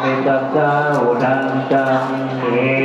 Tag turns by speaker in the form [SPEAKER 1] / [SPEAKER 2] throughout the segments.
[SPEAKER 1] เป็นเจ้าดังจังเอ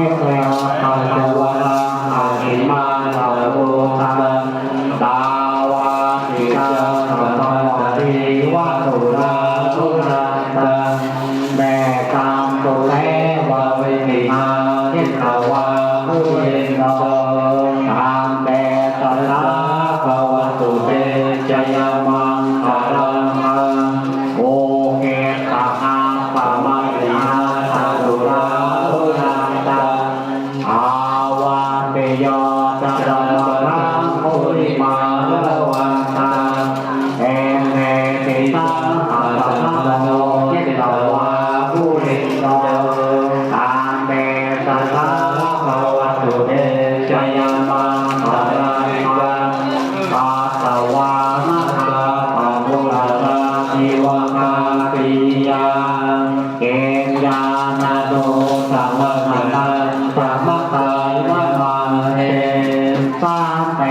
[SPEAKER 1] พิกาภาจวนาอาหิมานาโรธาตาวาทิกาสัมติวะตุนาตุนาตังแด่กรมตุเลวะเวนิมานิสาวาผู้เย โยตะระรังมุริมาละวันตาเอเนติสังอัตะโนเยติตวาภูริโนตามเมตตาธาภวตุเดชยา 八百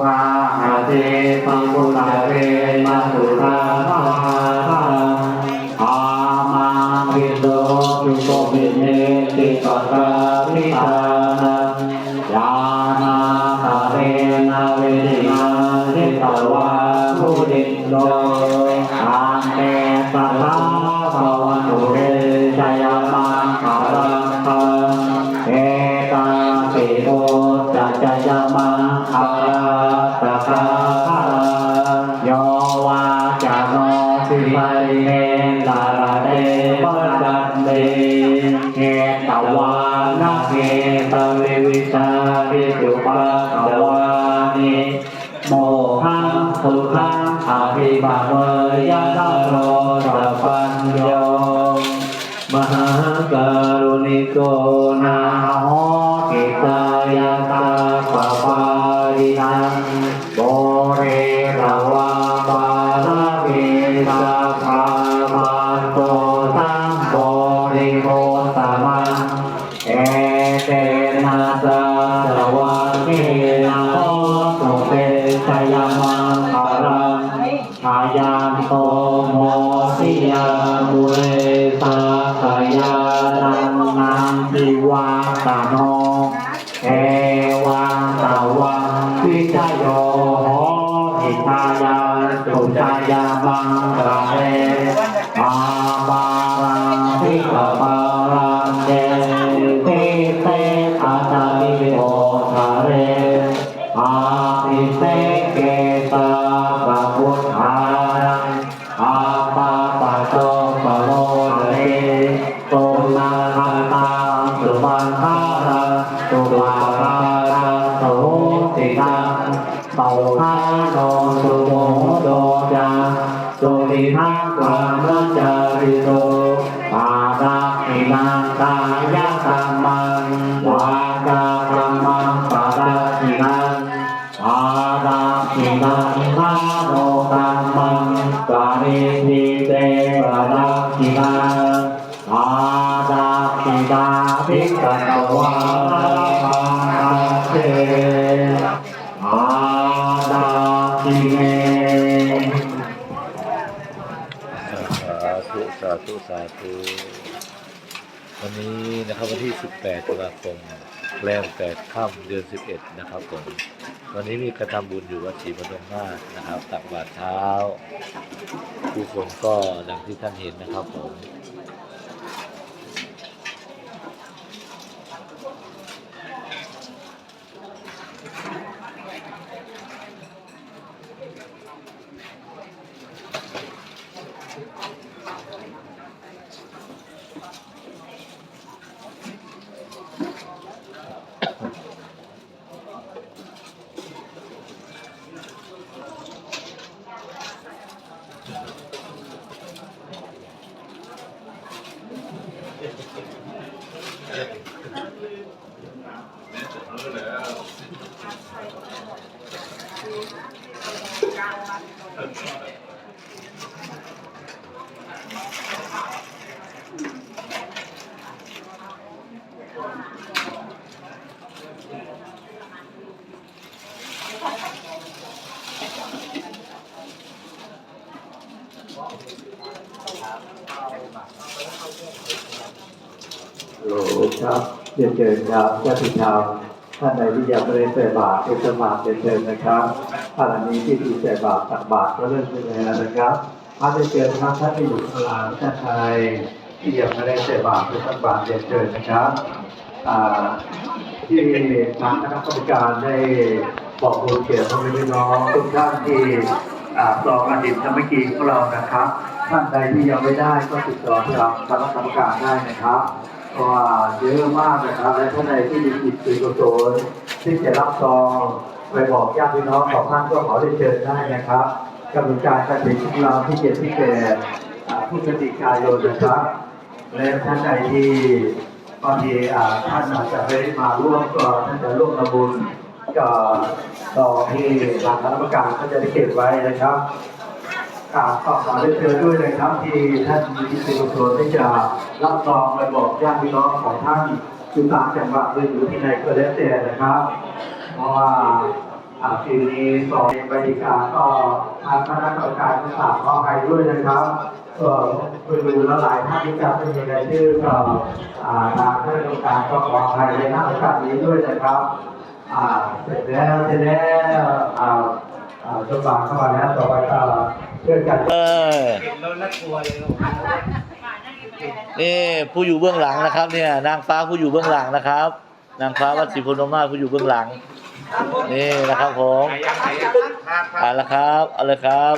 [SPEAKER 1] คาหาเจปังกุลาเวมาตุราภาอามาวิโตจุโกวิเนติปัสสาวิตานาญาณาคาเรนาเวทิมาทตวา มวยะตโรตปัญญยมหาการุณิโกนาโหกิตายตาปปาริทังโบเรตวาปาลาเมสาภามาโต Samuel. กา
[SPEAKER 2] ยกรรมังวาจากรรมังปาดาหินังปาดาหินังนาโนกรรมังกานิทิเตปาดาหินังปาดาหินาภิกขวาเตอาดาทิเม
[SPEAKER 3] สาธุสาธุสาธุ วันนี้นะครับวันที่ 18ตุลาคมแรม8ค่ำเดือน 11 นะครับผมวันนี้มีกระทำบุญอยู่วัดศรีพนมนาถนะครับ ตักบาตรเช้า ผู้คนก็ดังที่ท่านเห็นนะครับผม
[SPEAKER 2] โหลครับเจริญครับญาติธรรม ท่านใดที่ยังไม่ได้ใส่บาตรเป็นสมาธิเรียนนะครับท่านนี้ที่ที่ใส่บาตรตักบาตรก็เริ่มขึ้นแล้วนะครับท่านเรียนเชิญครับท่านที่อยู่ข้างหลังท่านใดที่ยังไม่ได้ใส่บาตรเป็นตักบาตรเรียนเชิญนะครับที่ทางคณะกรรมการได้บอกบุญเกียรติพ่อแม่น้องทุกท่านที่อ่าปลองอดีตธรรมกีของเรานะครับ ท่านใดที่ยังไม่ได้ก็ติดต่อทางคณะกรรมการได้นะครับ ว่าเยอะมากนะครับและท่านใดที่มีจิตสุโสนที่จะรับซองไปบอกญาติพี่น้องของท่านก็ขอได้เชิญได้นะครับกำหนดการการถึงของเราที่เจ็ดที่แปดอ่ผู้สติกายนนะครับ และท่านใดที่บางทีท่านอาจจะไม่ได้มาร่วมก็ท่านจะร่วมทำบุญก็ต่อที่ทางคณะกรรมการก็จะได้เก็บไว้นะครับ กราบขอขอได้เชิญด้วยนะครับที่ท่านมีจิตสุโสที่จะรับรองไปบอกญาติพี่น้องของท่านอยู่ต่างจังหวัดหรืออยู่ที่ไหนก็แล้วแต่นะครับ เพราะว่าอ่าปีนี้สองบริการก็ทางคณะกรรมการก็ฝากขออภัยด้วยนะครับก็ไปดูแล้วหลายท่านที่จะไม่มีรายชื่อก็ทางคณะกรรมการก็ขออภัยในหน้าโอกาสนี้ด้วยนะครับอ่าเสร็จแล้วเสร็จแล้วอ่าอ่าจนบางเข้ามาแล้วต่อไปก็ เพื่อกัน
[SPEAKER 3] เออนี่ผู้อยู่เบื้องหลังนะครับ เนี่ย นางฟ้าผู้อยู่เบื้องหลังนะครับ นางฟ้าวัดศรีพนมมาศผู้อยู่เบื้องหลัง นี่นะครับผมเอาละครับเอาเลยครับ